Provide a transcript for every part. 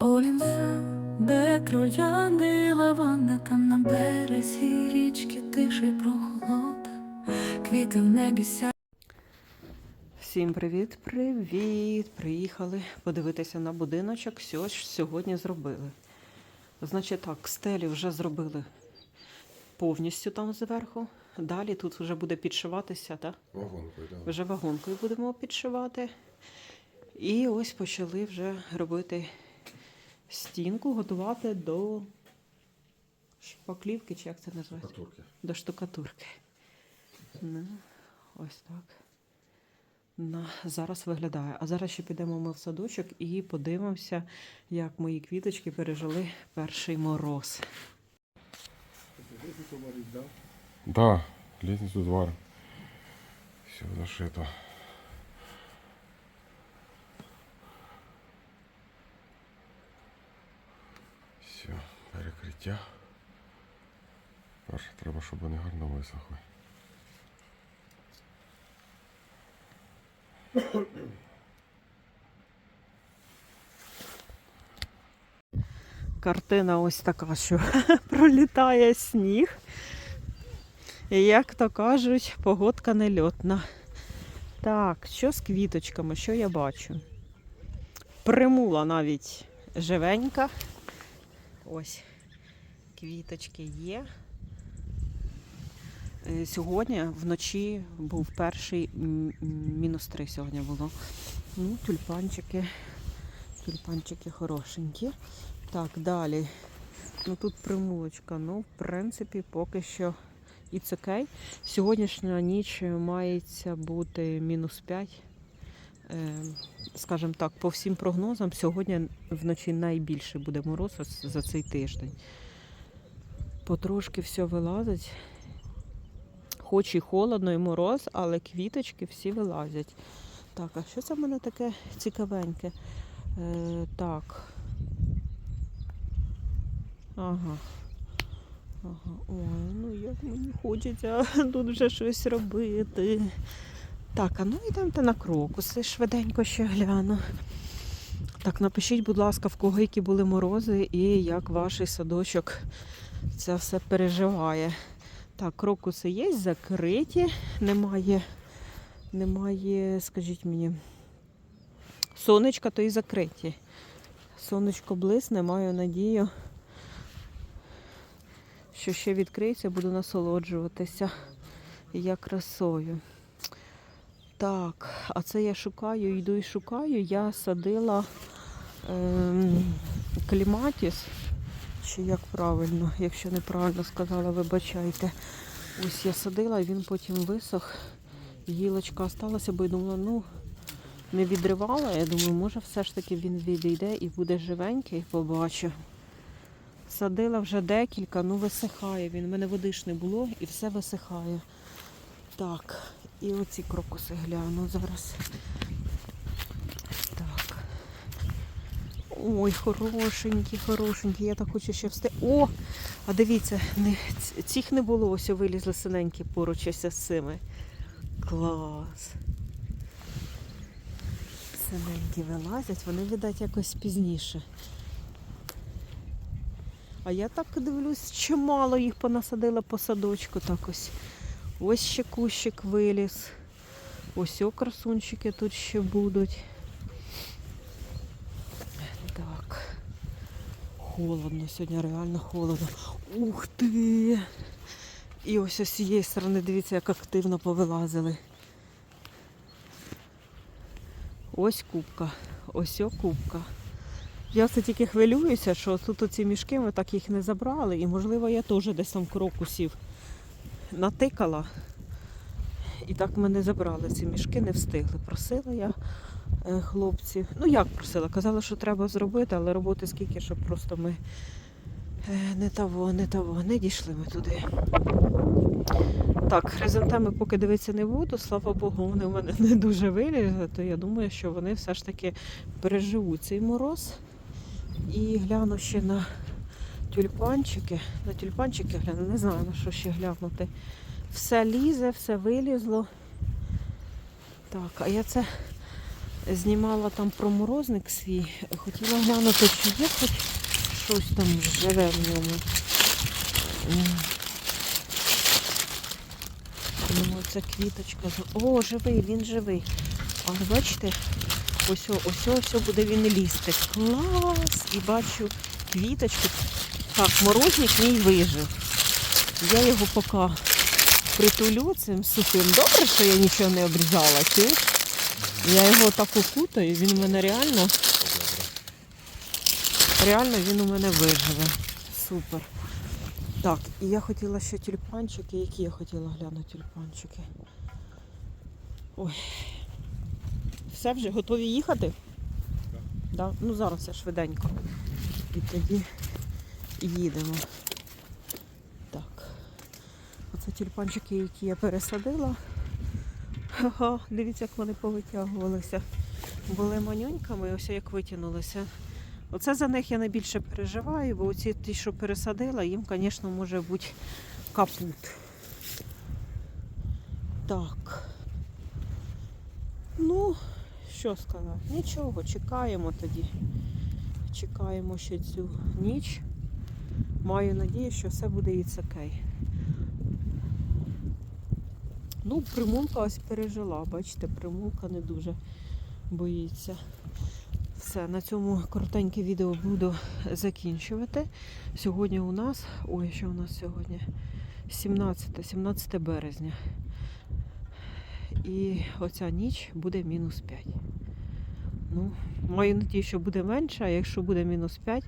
Оліве, де троянди лаванда, там на березі річки тиша й прохолода, квіти в небі сяють. Всім привіт, привіт! Приїхали подивитися на будиночок. Що ж сьогодні зробили? Значить так, стелі вже зробили повністю там зверху. Далі тут вже буде підшиватися, так? Вагонкою, да. Вже вагонкою будемо підшивати. І ось почали вже робити стінку, готувати до шпаклівки, чи як це називається? Штукатурки. До штукатурки. Ну, ось так. На, зараз виглядає. А зараз ще підемо ми в садочок і подивимося, як мої квіточки пережили перший мороз. Да, лестницу звар. Все зашито. Все, перекриття. Перше треба, щоб вони гарно висохли. Картина ось така, що пролітає сніг. І як то кажуть, погодка нельотна. Так, що з квіточками, що я бачу? Примула навіть живенька. Ось квіточки є. Е, Сьогодні вночі був перший мінус 3 сьогодні було. Ну, тюльпанчики. Тюльпанчики хорошенькі. Так, далі. Ну тут примулочка. Ну, в принципі, поки що і окей. Сьогоднішня ніч мається бути мінус 5. Е, скажімо так, по всім прогнозам, сьогодні вночі найбільше буде мороз за цей тиждень. Потрошки все вилазить. Хоч і холодно, і мороз, але квіточки всі вилазять. Так, а що це в мене таке цікавеньке? Е, так. Ага. Ага. Ой, ну як мені хочеться тут вже щось робити. Так, а ну йдемте на крокуси, швиденько ще гляну. Так, напишіть, будь ласка, в кого які були морози і як ваш садочок це все переживає. Так, крокуси є, закриті, немає, немає, скажіть мені, сонечка, то і закриті. Сонечко блисне, маю надію, що ще відкриється, буду насолоджуватися я красою. Так, а це я шукаю, йду і шукаю. Я садила ем, кліматіс, чи як правильно, якщо неправильно сказала, вибачайте. Ось я садила, він потім висох. Гілочка осталася, бо я думала, ну, не відривала. Я думаю, може все ж таки він відійде і буде живенький, побачу. Садила вже декілька, ну висихає він. У мене води ж не було і все висихає. Так, і оці крокуси гляну зараз. Так. Ой, хорошенькі, хорошенькі. Я так хочу ще встиг. О! А дивіться, не, цих не було, ось вилізли синенькі поруч ось з цими. Клас. Синенькі вилазять, вони, видать, якось пізніше. А я так дивлюсь, чимало їх понасадила по садочку так ось. Ось ще кущик виліз. Ось о красунчики тут ще будуть. Так. Холодно, сьогодні реально холодно. Ух ти! І ось з цієї сторони, дивіться, як активно повилазили. Ось кубка, ось о кубка. Я все тільки хвилююся, що тут оці мішки ми так їх не забрали, і можливо я теж десь там крокусів натикала. І так ми не забрали ці мішки, не встигли. Просила я хлопців. Ну як просила? Казала, що треба зробити, але роботи скільки, щоб просто ми е, не того, не того, не дійшли ми туди. Так, хризантеми поки дивитися не буду, слава Богу, вони в мене не дуже вилізли, то я думаю, що вони все ж таки переживуть цей мороз. І гляну ще на тюльпанчики. На тюльпанчики гляну, не знаю на що ще глянути. Все лізе, все вилізло. Так, а я це знімала там про морозник свій. Хотіла глянути, чи є хоч щось там живе в ньому. Ну, це квіточка. О, живий, він живий. Але бачите, ось, ось, ось буде він лізти. Клас! І бачу квіточку. Так, морозник мій вижив. Я його поки притулю цим сухим. Добре, що я нічого не обрізала. Чуєш? Я його так укутаю, він у мене реально. Реально він у мене виживе. Супер. Так, і я хотіла ще тюльпанчики. Які я хотіла глянути тюльпанчики? Ой. Все вже готові їхати? Да? Ну зараз я швиденько. І тоді їдемо. Так. Оце тюльпанчики, які я пересадила. Ага, дивіться, як вони повитягувалися. Були манюньками, ось як витягнулися. Оце за них я найбільше переживаю, бо оці ті, що пересадила, їм, звісно, може бути капут. Так. Ну, що сказати? Нічого, чекаємо тоді. Чекаємо ще цю ніч. Маю надію, що все буде і окей. Ну, примулка ось пережила, бачите, примулка не дуже боїться. Все, на цьому коротеньке відео буду закінчувати. Сьогодні у нас, ой, що у нас сьогодні? 17, 17 березня. І оця ніч буде мінус 5. Ну, маю надію, що буде менше, а якщо буде мінус 5,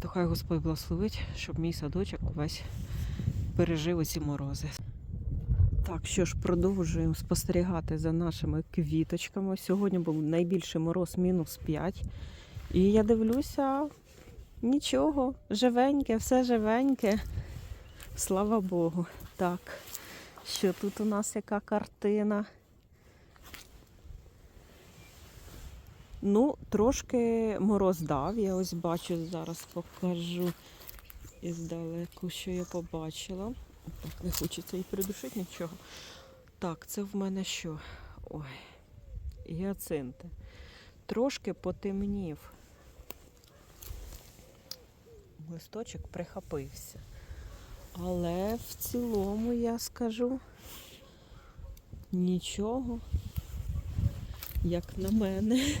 то хай Господь благословить, щоб мій садочок весь пережив оці морози. Так, що ж, продовжуємо спостерігати за нашими квіточками. Сьогодні був найбільший мороз мінус 5. І я дивлюся, нічого, живеньке, все живеньке. Слава Богу. Так, що тут у нас яка картина? Ну, трошки мороз дав. Я ось бачу, зараз покажу іздалеку, що я побачила. Так, не хочеться і придушити нічого. Так, це в мене що? Ой, гіацинти. Трошки потемнів. Листочок прихопився. Але в цілому я скажу нічого, як на мене.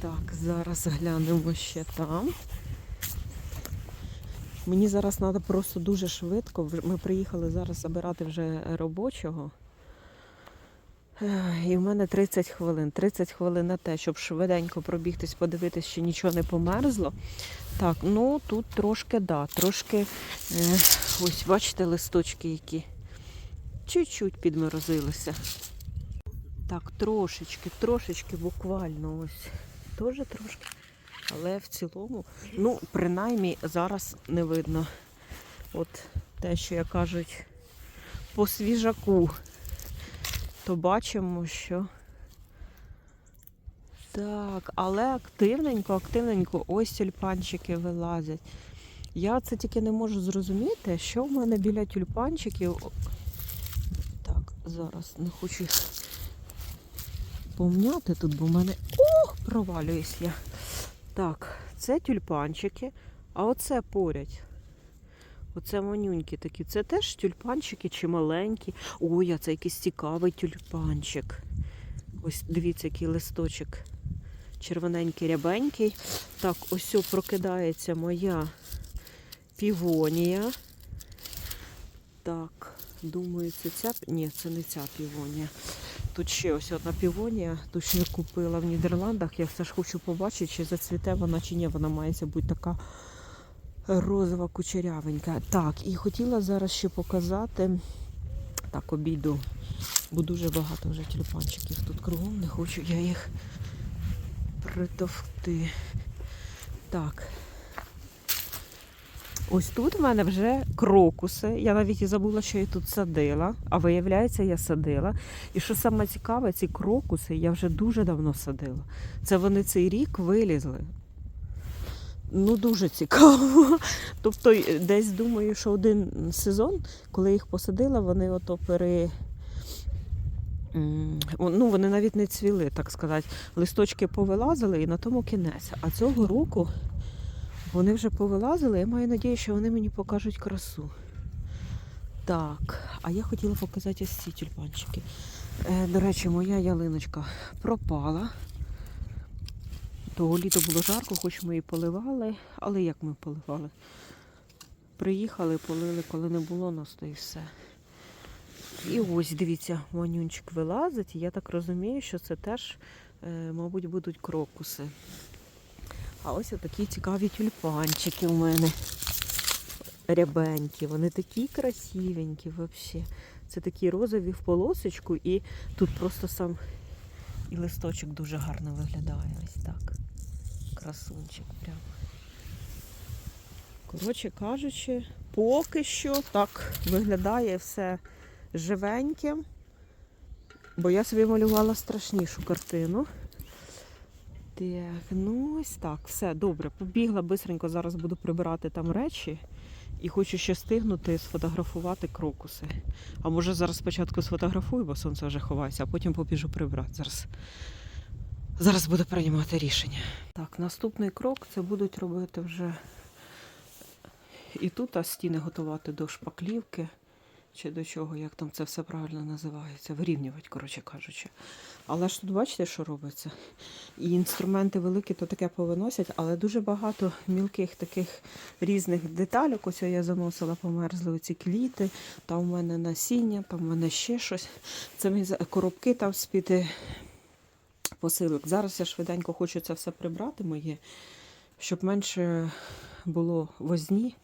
Так, зараз глянемо ще там. Мені зараз треба просто дуже швидко. Ми приїхали зараз забирати вже робочого. І в мене 30 хвилин. 30 хвилин на те, щоб швиденько пробігтись, подивитись, чи нічого не померзло. Так, ну тут трошки, да, трошки, ось бачите, листочки які. Чуть-чуть підморозилися. Так, трошечки, трошечки буквально ось. Теж трошки. Але в цілому, ну, принаймні, зараз не видно. От те, що як кажуть, по свіжаку, то бачимо, що. Так, але активненько, активненько ось тюльпанчики вилазять. Я це тільки не можу зрозуміти, що в мене біля тюльпанчиків. Так, зараз не хочу їх помняти тут, бо в мене. Ох, провалююсь я. Так, це тюльпанчики, а оце поряд. Оце манюнькі такі. Це теж тюльпанчики чи маленькі. Ой, а це якийсь цікавий тюльпанчик. Ось дивіться, який листочок. Червоненький, рябенький. Так, ось прокидається моя півонія. Так, думаю, це ця. Ні, це не ця півонія. Тут ще ось одна півонія, тут ще я купила в Нідерландах. Я все ж хочу побачити, чи зацвіте вона, чи ні. Вона має бути така розова кучерявенька. Так, і хотіла зараз ще показати. Так, обійду, бо дуже багато вже тюльпанчиків тут кругом, не хочу я їх притовкти. Так. Ось тут в мене вже крокуси. Я навіть і забула, що я тут садила, а виявляється, я садила. І що саме цікаве, ці крокуси я вже дуже давно садила. Це вони цей рік вилізли. Ну, дуже цікаво. Тобто, десь думаю, що один сезон, коли їх посадила, вони ото пере... ну, вони навіть не цвіли, так сказати. Листочки повилазили і на тому кінець. А цього року вони вже повилазили. Я маю надію, що вони мені покажуть красу. Так, а я хотіла показати ось ці тюльпанчики. Е, до речі, моя ялиночка пропала. Того літо було жарко, хоч ми її поливали. Але як ми поливали? Приїхали, полили, коли не було нас, то і все. І ось, дивіться, манюнчик вилазить. і Я так розумію, що це теж, е, мабуть, будуть крокуси. А ось такі цікаві тюльпанчики у мене. Рябенькі, вони такі красивенькі взагалі. Це такі розові в полосочку, і тут просто сам і листочок дуже гарно виглядає. Ось так. Красунчик прямо. Коротше кажучи, поки що так виглядає все живеньким. Бо я собі малювала страшнішу картину. Ну ось так, все добре. Побігла бистренько, зараз буду прибирати там речі. І хочу ще стигнути сфотографувати крокуси. А може зараз спочатку сфотографую, бо сонце вже ховається, а потім побіжу прибрати. Зараз, зараз буду приймати рішення. Так, наступний крок це будуть робити вже і тут а стіни готувати до шпаклівки. Чи до чого, як там це все правильно називається, вирівнювати, коротше кажучи. Але ж тут бачите, що робиться? І інструменти великі, то таке повиносять, але дуже багато мілких таких різних деталек. Ось я заносила, померзли оці квіти, там у мене насіння, там у мене ще щось. Це за- коробки там з-під е, посилок. Зараз я швиденько хочу це все прибрати моє, щоб менше було возні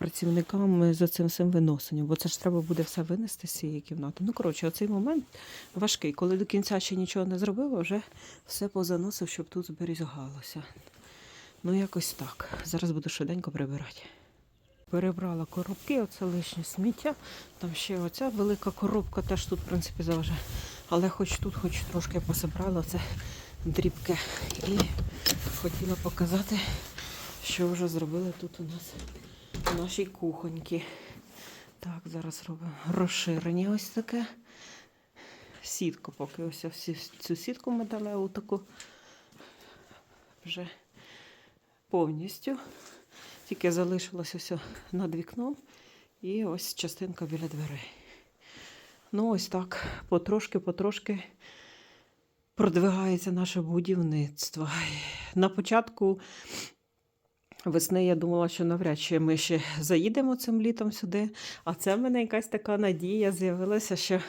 працівникам за цим всім виносенням, бо це ж треба буде все винести з цієї кімнати. Ну, коротше, оцей момент важкий. Коли до кінця ще нічого не зробив, вже все позаносив, щоб тут зберігалося. Ну, якось так. Зараз буду швиденько прибирати. Перебрала коробки, оце лишнє сміття. Там ще оця велика коробка теж тут, в принципі, заважає. Але хоч тут, хоч трошки пособрала це дрібке. І хотіла показати, що вже зробили тут у нас нашій кухоньці. Так, зараз робимо розширення ось таке. Сітку, поки ось цю сітку металеву таку вже повністю. Тільки залишилось ось над вікном і ось частинка біля дверей. Ну, ось так, потрошки-потрошки продвигається наше будівництво. На початку Весни я думала, що навряд чи ми ще заїдемо цим літом сюди. А це в мене якась така надія з'явилася, що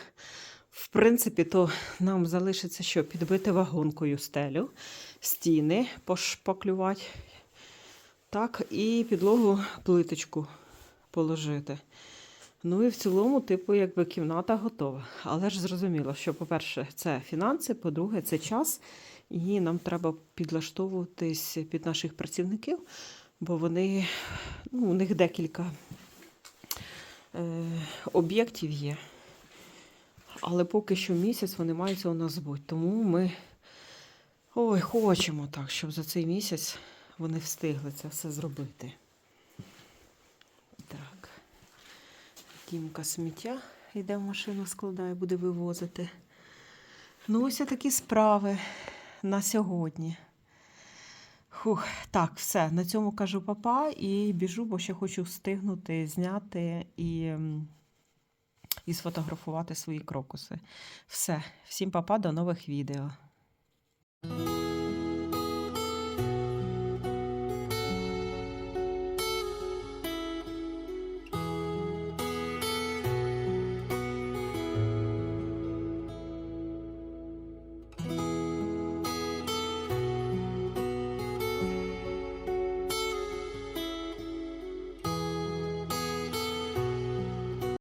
в принципі то нам залишиться що підбити вагонкою стелю, стіни пошпаклювати. Так, і підлогу плиточку положити. Ну і в цілому, типу, якби кімната готова. Але ж зрозуміло, що, по-перше, це фінанси, по-друге, це час, і нам треба підлаштовуватись під наших працівників, бо вони, ну, у них декілька е, об'єктів є. Але поки що місяць вони маються у нас бути. Тому ми ой, хочемо так, щоб за цей місяць вони встигли це все зробити. Так. Тімка сміття йде в машину, складає, буде вивозити. Ну, ось такі справи на сьогодні. Хух, так, все. На цьому кажу папа і біжу, бо ще хочу встигнути зняти і, і сфотографувати свої крокуси. Все. Всім папа, до нових відео.